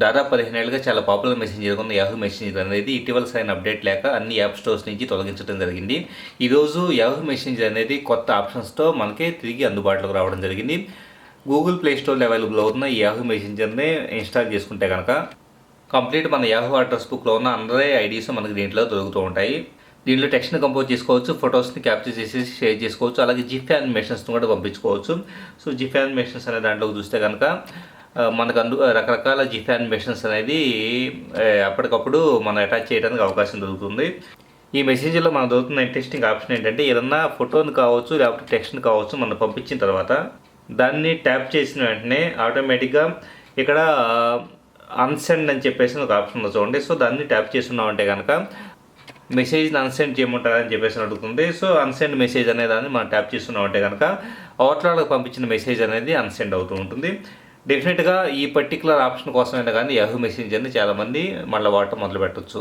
దాదాపు పదిహేను ఏళ్ళుగా చాలా పాపులర్ మెసెంజర్ ఉన్న యాహూ మెసెంజర్ అనేది ఇటీవల సరైన అప్డేట్ లేక అన్ని యాప్ స్టోర్స్ నుంచి తొలగించడం జరిగింది. ఈరోజు యాహూ మెసెంజర్ అనేది కొత్త ఆప్షన్స్తో మనకి తిరిగి అందుబాటులోకి రావడం జరిగింది. గూగుల్ ప్లే స్టోర్లో అవైలబుల్ అవుతున్న ఈ యాహూ మెసెంజర్ని ఇన్స్టాల్ చేసుకుంటే కనుక కంప్లీట్ మన యాహూ అడ్రస్ బుక్లో ఉన్న అందరే ఐడీస్ మనకి దీంట్లో దొరుకుతూ ఉంటాయి. దీంట్లో టెక్స్ట్ని కంపోజ్ చేసుకోవచ్చు ఫొటోస్ని క్యాప్చర్ చేసి షేర్ చేసుకోవచ్చు అలాగే జిఫ్ యానిమేషన్స్ని కూడా పంపించుకోవచ్చు. సో జిఫ్ యానిమేషన్స్ అనే దాంట్లో చూస్తే కనుక మనకు అందు రకరకాల జిఫ్ యానిమేషన్స్ అనేది అప్పటికప్పుడు మనం అటాచ్ చేయడానికి అవకాశం దొరుకుతుంది. ఈ మెసేజ్లో మనం దొరుకుతున్న ఇంట్రెస్టింగ్ ఆప్షన్ ఏంటంటే ఏదన్నా ఫోటోని కావచ్చు లేకపోతే టెక్స్ట్ని కావచ్చు మనం పంపించిన తర్వాత దాన్ని ట్యాప్ చేసిన వెంటనే ఆటోమేటిక్గా ఇక్కడ అన్సెండ్ అని చెప్పేసి ఒక ఆప్షన్ ఉంది చూడండి. సో దాన్ని ట్యాప్ చేస్తున్నామంటే కనుక మెసేజ్ని అన్సెండ్ చేయమంటారని చెప్పేసి అడుగుతుంది. సో అన్సెండ్ మెసేజ్ అనే దాన్ని మనం ట్యాప్ చేస్తున్నామంటే కనుక అవతరాలకు పంపించిన మెసేజ్ అనేది అన్సెండ్ అవుతూ ఉంటుంది. డెఫినెట్గా ఈ పర్టికులర్ ఆప్షన్ కోసమైనా కానీ యాహూ మెసేంజర్ని చాలామంది మళ్ళీ వాడటం మొదలు పెట్టచ్చు